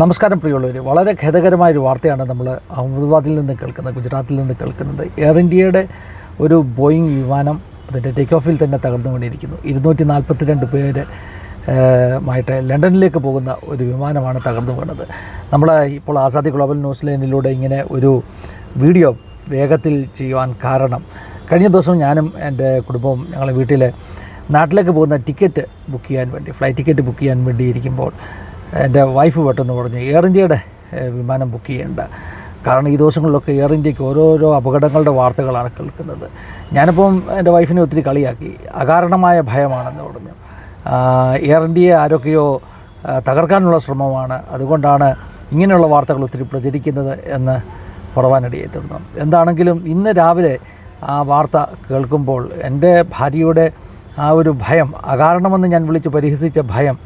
നമസ്കാരം പ്രിയമുള്ളവർ വളരെ ഖേദകരമായൊരു വാർത്തയാണ് നമ്മൾ അഹമ്മദാബാദിൽ നിന്ന് കേൾക്കുന്നത് ഗുജറാത്തിൽ നിന്ന് കേൾക്കുന്നത്. എയർ ഇന്ത്യയുടെ ഒരു ബോയിങ് വിമാനം അതിന്റെ ടേക്ക് ഓഫിൽ തന്നെ തകർന്നുകൊണ്ടിരിക്കുന്നു. ഇരുന്നൂറ്റി നാൽപ്പത്തി രണ്ട് പേര് മായിട്ട് ലണ്ടനിലേക്ക് പോകുന്ന ഒരു വിമാനമാണ് തകർന്നു വീണത്. നമ്മൾ ഇപ്പോൾ ആസാദി ഗ്ലോബൽ ന്യൂസ് ലൈനിലൂടെ ഇങ്ങനെ ഒരു വീഡിയോ വേഗത്തിൽ ചെയ്യുവാൻ കാരണം കഴിഞ്ഞ ദിവസം ഞാനും എന്റെ കുടുംബവും ഞങ്ങളെ വീട്ടിൽ നാട്ടിലേക്ക് പോകുന്ന ടിക്കറ്റ് ബുക്ക് ചെയ്യാൻ വേണ്ടി ഫ്ലൈറ്റ് ടിക്കറ്റ് ബുക്ക് ചെയ്യാൻ വേണ്ടി ഇരിക്കുമ്പോൾ എന്റെ വൈഫ് പെട്ടെന്ന് പറഞ്ഞു എയർ ഇന്ത്യയുടെ വിമാനം ബുക്ക് ചെയ്യേണ്ട. കാരണം ഈ ദിവസങ്ങളിലൊക്കെ എയർ ഇന്ത്യയ്ക്ക് ഓരോരോ അപകടങ്ങളുടെ വാർത്തകളാണ് കേൾക്കുന്നത്. ഞാനിപ്പം എന്റെ വൈഫിനെ ഒത്തിരി കളിയാക്കി. അകാരണമായ ഭയമാണെന്ന് പറഞ്ഞു. എയർ ഇന്ത്യയെ ആരൊക്കെയോ തകർക്കാനുള്ള ശ്രമമാണ്. അതുകൊണ്ടാണ് ഇങ്ങനെയുള്ള വാർത്തകൾ ഒത്തിരി പ്രചരിക്കുന്നത് എന്ന് പുറവാനടിയെ തുടർന്നു എന്താണെങ്കിലും ഇന്ന് രാവിലെ ആ വാർത്ത കേൾക്കുമ്പോൾ എന്റെ ഭാര്യയുടെ ആ ഒരു ഭയം അകാരണമെന്ന് ഞാൻ വിളിച്ച് പരിഹസിച്ച ഭയം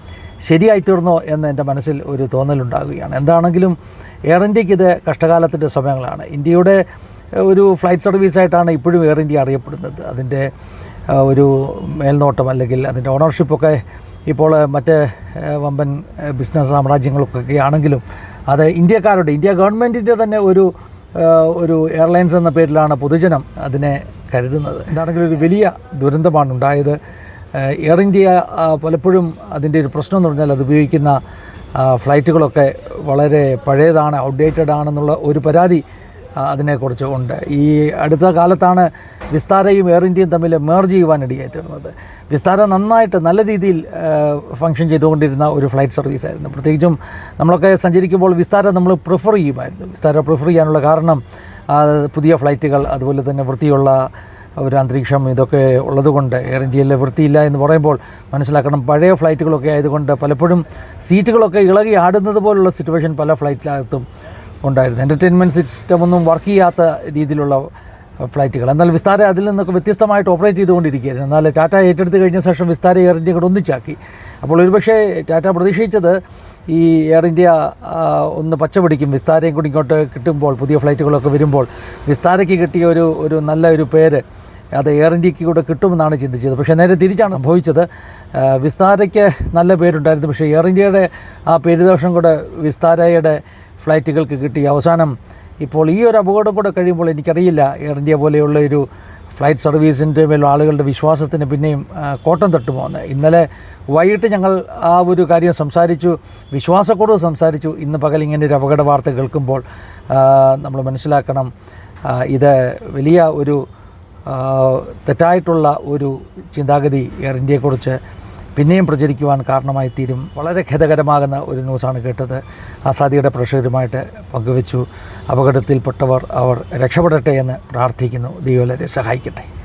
ശരിയായി തീർന്നോ എന്ന് എന്റെ മനസ്സിൽ ഒരു തോന്നലുണ്ടാകുകയാണ്. എന്താണെങ്കിലും എയർ ഇന്ത്യയ്ക്ക് ഇത് കഷ്ടകാലത്തിന്റെ സമയങ്ങളാണ്. ഇന്ത്യയുടെ ഒരു ഫ്ലൈറ്റ് സർവീസായിട്ടാണ് ഇപ്പോഴും എയർ ഇന്ത്യ അറിയപ്പെടുന്നത്. അതിന്റെ ഒരു മേൽനോട്ടം അല്ലെങ്കിൽ അതിന്റെ ഓണർഷിപ്പൊക്കെ ഇപ്പോൾ മറ്റ് വമ്പൻ ബിസിനസ് സാമ്രാജ്യങ്ങൾക്കൊക്കെ ആണെങ്കിലും അത് ഇന്ത്യക്കാരുടെ ഇന്ത്യ ഗവൺമെന്റിന്റെ തന്നെ ഒരു ഒരു എയർലൈൻസ് എന്ന പേരിലാണ് പൊതുജനം അതിനെ കരുതുന്നത്. എന്താണെങ്കിലും ഒരു വലിയ ദുരന്തമാണ് ഉണ്ടായത്. എയർ ഇന്ത്യ പലപ്പോഴും അതിന്റെ ഒരു പ്രശ്നം എന്ന് പറഞ്ഞാൽ അത് ഉപയോഗിക്കുന്ന ഫ്ലൈറ്റുകളൊക്കെ വളരെ പഴയതാണ് ഔട്ട്ഡേറ്റഡ് ആണെന്നുള്ള ഒരു പരാതി അതിനെക്കുറിച്ച് ഉണ്ട്. ഈ അടുത്ത കാലത്താണ് വിസ്താരയും എയർ ഇന്ത്യയും തമ്മിൽ മേർജ് ചെയ്യുവാനിടയായി തീർന്നത്. വിസ്താര നന്നായിട്ട് നല്ല രീതിയിൽ ഫങ്ഷൻ ചെയ്തുകൊണ്ടിരുന്ന ഒരു ഫ്ലൈറ്റ് സർവീസ് ആയിരുന്നു. പ്രത്യേകിച്ചും നമ്മളൊക്കെ സഞ്ചരിക്കുമ്പോൾ വിസ്താര നമ്മൾ പ്രിഫർ ചെയ്യുമായിരുന്നു. വിസ്താര പ്രിഫർ ചെയ്യാനുള്ള കാരണം പുതിയ ഫ്ലൈറ്റുകൾ അതുപോലെ തന്നെ വൃത്തിയുള്ള ഒരു അന്തരീക്ഷം ഇതൊക്കെ ഉള്ളതുകൊണ്ട് എയർ ഇന്ത്യയിലെ വൃത്തിയില്ല എന്ന് പറയുമ്പോൾ മനസ്സിലാക്കണം. പഴയ ഫ്ലൈറ്റുകളൊക്കെ ആയതുകൊണ്ട് പലപ്പോഴും സീറ്റുകളൊക്കെ ഇളകി ആടുന്നത് പോലുള്ള സിറ്റുവേഷൻ പല ഫ്ലൈറ്റിനകത്തും ഉണ്ടായിരുന്നു. എന്റർടൈൻമെന്റ് സിസ്റ്റം ഒന്നും വർക്ക് ചെയ്യാത്ത രീതിയിലുള്ള ഫ്ലൈറ്റുകൾ. എന്നാൽ വിസ്താര അതിൽ നിന്നൊക്കെ വ്യത്യസ്തമായിട്ട് ഓപ്പറേറ്റ് ചെയ്തുകൊണ്ടിരിക്കുകയായിരുന്നു. എന്നാൽ ടാറ്റ ഏറ്റെടുത്ത് കഴിഞ്ഞ ശേഷം വിസ്താര എയർ ഇന്ത്യ ഒന്നിച്ചാക്കി. അപ്പോൾ ഒരുപക്ഷേ ടാറ്റ പ്രതീക്ഷിച്ചത് ഈ എയർ ഇന്ത്യ ഒന്ന് പച്ച പിടിക്കും വിസ്താരയും കൂടി ഇങ്ങോട്ട് കിട്ടുമ്പോൾ പുതിയ ഫ്ലൈറ്റുകളൊക്കെ വരുമ്പോൾ വിസ്താരയ്ക്ക് കിട്ടിയ ഒരു ഒരു നല്ല ഒരു പേര് അത് എയർ ഇന്ത്യയ്ക്ക് കൂടെ കിട്ടുമെന്നാണ് ചിന്തിച്ചത്. പക്ഷേ നേരെ തിരിച്ചാണ് സംഭവിച്ചത്. വിസ്താരയ്ക്ക് നല്ല പേരുണ്ടായിരുന്നു. പക്ഷേ എയർ ഇന്ത്യയുടെ ആ പേരുദോഷം കൂടെ വിസ്താരയുടെ ഫ്ലൈറ്റുകൾക്ക് കിട്ടി. അവസാനം ഇപ്പോൾ ഈ ഒരു അപകടം കൂടെ കഴിയുമ്പോൾ എനിക്കറിയില്ല എയർ ഇന്ത്യ പോലെയുള്ള ഒരു ഫ്ലൈറ്റ് സർവീസിന്റെ മേലുള്ള ആളുകളുടെ വിശ്വാസത്തിന് പിന്നെയും കോട്ടം തട്ടുമോ എന്ന്. ഇന്നലെ വൈകിട്ട് ഞങ്ങൾ ആ ഒരു കാര്യം സംസാരിച്ചു വിശ്വാസക്കുറവ് സംസാരിച്ചു. ഇന്ന് പകൽ ഇങ്ങനെ ഒരു അപകട വാർത്ത കേൾക്കുമ്പോൾ നമ്മൾ മനസ്സിലാക്കണം ഇത് വലിയ ഒരു തെറ്റായിട്ടുള്ള ഒരു ചിന്താഗതി എയർ ഇന്ത്യയെക്കുറിച്ച് പിന്നെയും പ്രചരിക്കുവാൻ കാരണമായി തീരും. വളരെ ഖേദകരമാകുന്ന ഒരു ന്യൂസാണ് കേട്ടത്. ആസാദിയുടെ പ്രഷകരുമായിട്ട് പങ്കുവച്ചു. അപകടത്തിൽപ്പെട്ടവർ അവർ രക്ഷപ്പെടട്ടെ എന്ന് പ്രാർത്ഥിക്കുന്നു. ദൈവലരെ സഹായിക്കട്ടെ.